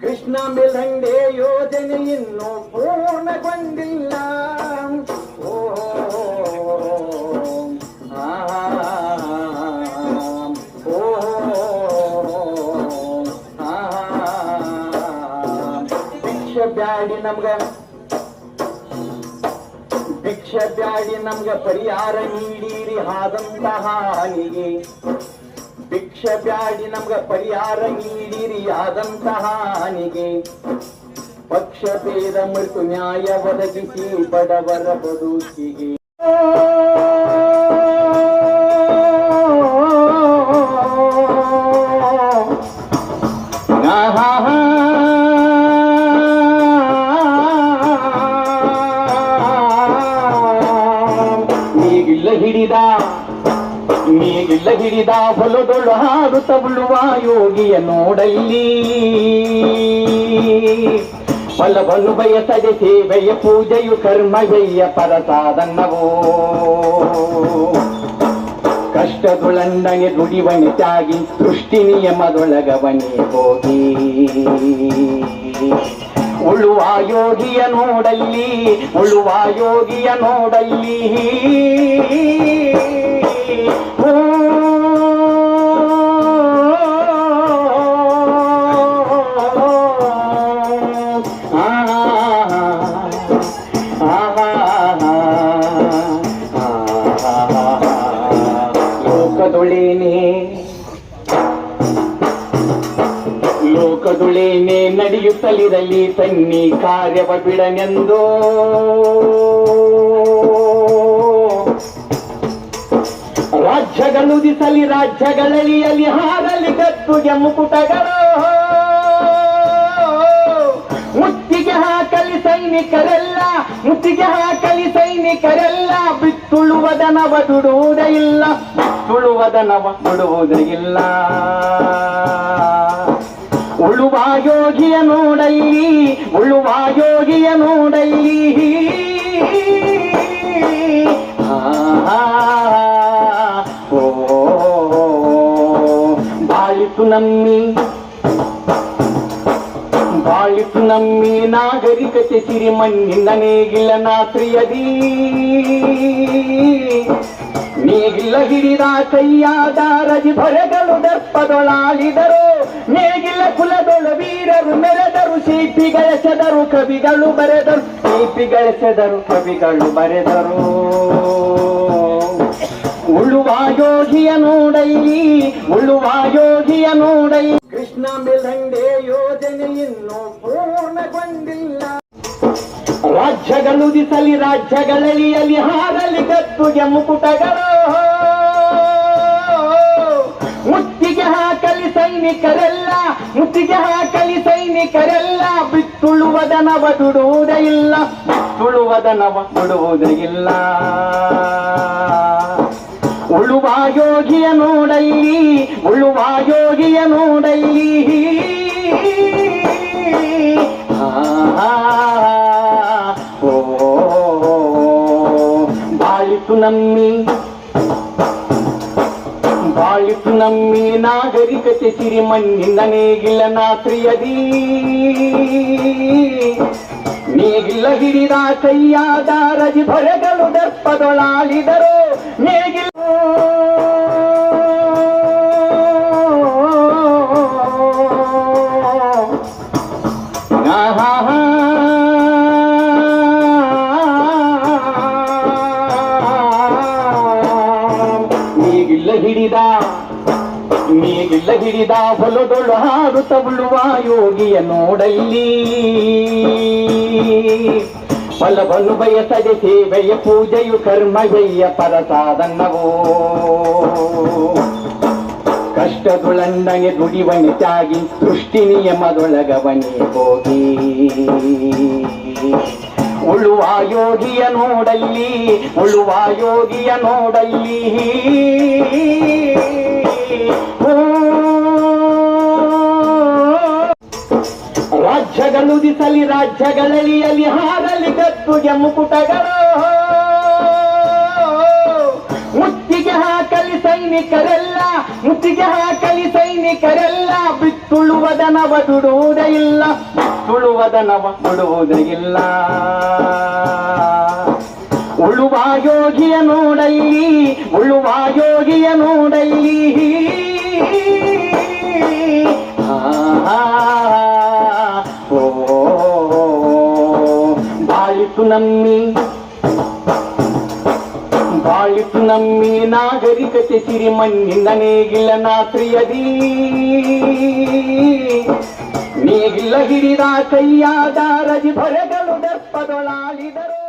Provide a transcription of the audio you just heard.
ಕೃಷ್ಣ ಮಿಲಂಡೆ ಯೋಜನೆ ಇನ್ನು ಪೂರ್ಣಗೊಂಡಿಲ್ಲ. ಓ ಭಿಕ್ಷೆ ಬ್ಯಾಡಿ ನಮ್ಗ. ಭಿಕ್ಷೆ ಬ್ಯಾಡಿ ನಮ್ಗ ಪರಿಹಾರ ನೀಡಿರಿ ಆದಂತಹ ಹಾನಿಗೆ. ಭಿಕ್ಷೆ ಬ್ಯಾಡಿ ನಮ್ಗ ಪರಿಹಾರ ನೀಡಿರಿ ಆದಂತಹ ಹಾನಿಗೆ. ಪಕ್ಷ ಭೇದ ಮೃತು ನ್ಯಾಯ ಒದಗಿಸಿ ಬಡವರ ಬದುಕಿಗೆ. ಹಿಡಿದ ನೀಗಿಲ್ಲ ಹಿಡಿದ ಹೊಲದೊಳು ಹಾಡುತ್ತ ತಬಳುವ ಯೋಗಿಯ ನೋಡಲ್ಲಿ. ಫಲವನ್ನು ಬಯಸದೆ ಸೇವೆಯ ಪೂಜೆಯು ಕರ್ಮವೆಯ್ಯ ಪರಸಾದನ್ನವೋ. ಕಷ್ಟದುಳಂಡನೆ ದುಡಿವಣಿ ತ್ಯಾಗಿ ಸೃಷ್ಟಿ ನಿಯಮದೊಳಗವನೇ ಹೋಗಿ. ಉಳುವ ಯೋಗಿಯ ನೋಡಲ್ಲಿ, ಉಳುವ ಯೋಗಿಯ ನೋಡಲ್ಲಿ. ನಡೆಯುತ್ತಲಿರಲಿ ತನ್ನಿ ಕಾರ್ಯವ ಬಿಡನೆಂದೋ. ರಾಜ್ಯಗಳು ರಾಜ್ಯಗಳಲ್ಲಿ ಅಲ್ಲಿ ಹಾರಲಿ ಗದ್ದುಗೆ ಮುಕುಟಗಳು ಮುತ್ತಿಗೆ ಹಾಕಲಿ ಸೈನಿಕರೆಲ್ಲ ಮುತ್ತಿಗೆ ಹಾಕಲಿ ಸೈನಿಕರೆಲ್ಲ ಬಿತ್ತುಳುವದನವ ದುಡುವುದೇ ಇಲ್ಲ ಬಿತ್ತುಳುವದನವ ದುಡುವುದೇ ಇಲ್ಲ. ಉಳುವ ಯೋಗಿಯ ನೋಡಲ್ಲಿ ಉಳುವ ಯೋಗಿಯ ನೋಡಲ್ಲಿ. ಆ, ಬಾಳಿತು ನಮ್ಮಿ. ಬಾಳಿತು ನಮ್ಮಿ ನಾಗರಿಕತೆ ಸಿರಿ ಮಣ್ಣಿನ ನೇಗಿಲ್ಲ ನಾತ್ರಿಯದಿ. ನೇಗಿಲ್ಲ ಹಿಡಿದ ಕೈಯಾದ ರಜಿ ಭರೆಗಳು ದರ್ಪದೊಳಾಳಿದರು ನೇಗಿಲ್ಲ ಕುಲದೊಳು ವೀರರು ಮೆರೆದರು ಶಿಲ್ಪಿಗಳೆಸೆದರು ಕವಿಗಳು ಬರೆದರು ಶಿಲ್ಪಿಗಳೆಸೆದರು ಕವಿಗಳು ಬರೆದರು. ಉಳುವ ಯೋಗಿಯ ನೋಡೈಲಿ ಉಳುವ ಯೋಗಿಯ ನೋಡೈ ಕೃಷ್ಣ ಮಿಲಂಡೆ ಯೋಜನೆ ಇನ್ನು ಪೂರ್ಣಗೊಂಡಿಲ್ಲ. ರಾಜ್ಯಗಳುದಿಸಲಿ ರಾಜ್ಯಗಳಳಿಯಲಿ ಹಾರಲಿ ಕತ್ತುಗೆ ಮುಕುಟಗಳು. ಮುತ್ತಿಗೆ ಹಾಕಲಿ ಸೈನಿಕರೆಲ್ಲ ಮುತ್ತಿಗೆ ಹಾಕಲಿ ಸೈನಿಕರೆಲ್ಲ ಬಿತ್ತುಳುವದನವ ದುಡುವುದೇ ಇಲ್ಲ ಬಿತ್ತುಳುವದನವ ದುಡುವುದೇ ಇಲ್ಲ. ಉಳುವ ಯೋಗಿಯ ನೋಡಲ್ಲಿ ಉಳುವ ಯೋಗಿಯ ನೋಡಲ್ಲಿ ಆ, ಓ, ಬಾಳಿತು ನಮ್ಮಿ ಬಾಳಿತು ನಮ್ಮಿ ನಾಗರಿಕತೆ ಸಿರಿ ಮಣ್ಣಿನ ನೇಗಿಲ ನಾತ್ರಿಯದಿ. ನೇಗಿಲ ಹಿಡಿದ ಕೈಯಾದ ರಜಿ ಭರೆಗಳು ದರ್ಪದೊಳಾಳಿದರು. ನೇಗಿಲ ನೀಗಿಲ್ಲ ಹಿಡಿದ ನೀಗಿಲ್ಲ ಹಿಡಿದ ಹೊಲದೊಳು ಹಾಡುತ್ತ ಉಳುವ ಯೋಗಿಯ ನೋಡಲ್ಲಿ. ಫಲವನ್ನು ಬಯಸದೆ ಸೇವೆಯ ಪೂಜೆಯು ಕರ್ಮವೆಯ್ಯ ಪರಸಾದನ್ನವೋ ಕಷ್ಟದುಳಂಡನೆ ದುಡಿವನೆ ತಾಗಿ ಸೃಷ್ಟಿ ನಿಯಮದೊಳಗವನೇ ಹೋಗಿ ಉಳುವ ಯೋಗಿಯ ನೋಡಲ್ಲಿ ಉಳುವ ಯೋಗಿಯ ನೋಡಲ್ಲಿ. ರಾಜ್ಯಗಳು ದಿಸಲಿ ರಾಜ್ಯಗಳಳಿಯಲಿ ಹಾರಲಿ ಗತ್ತುಗೆ ಮುಕುಟಗಳು ಮುತ್ತಿಗೆ ಹಾಕಲಿ ಸೈನಿಕರೆಲ್ಲ, ಮುತ್ತಿಗೆ ಹಾಕಲಿ ಸೈನಿಕರೆಲ್ಲ ಬಿತ್ತುಳುವದನವ ದುಡುವುದೇ ಇಲ್ಲ ತುಳುವದನವ ದುಡುವುದೇ ಇಲ್ಲ. ಉಳುವ ಯೋಗಿಯ ನೋಡಲ್ಲಿ, ಉಳುವ ಯೋಗಿಯ ನೋಡಲ್ಲಿ. ಬಾಳಿತು ನಮ್ಮಿ ಬಾಳಿತು ನಮ್ಮಿ ನಾಗರಿಕತೆ ಸಿರಿ ಮಣ್ಣಿನ ನೇಗಿಲ ನಾತ್ರಿಯದಿ ನೇಗಿಲ ಹಿಡಿದ ಕೈಯಾದ ರಜಿ ಭರಗಳು ದರ್ಪದೊಳಾಲಿದರು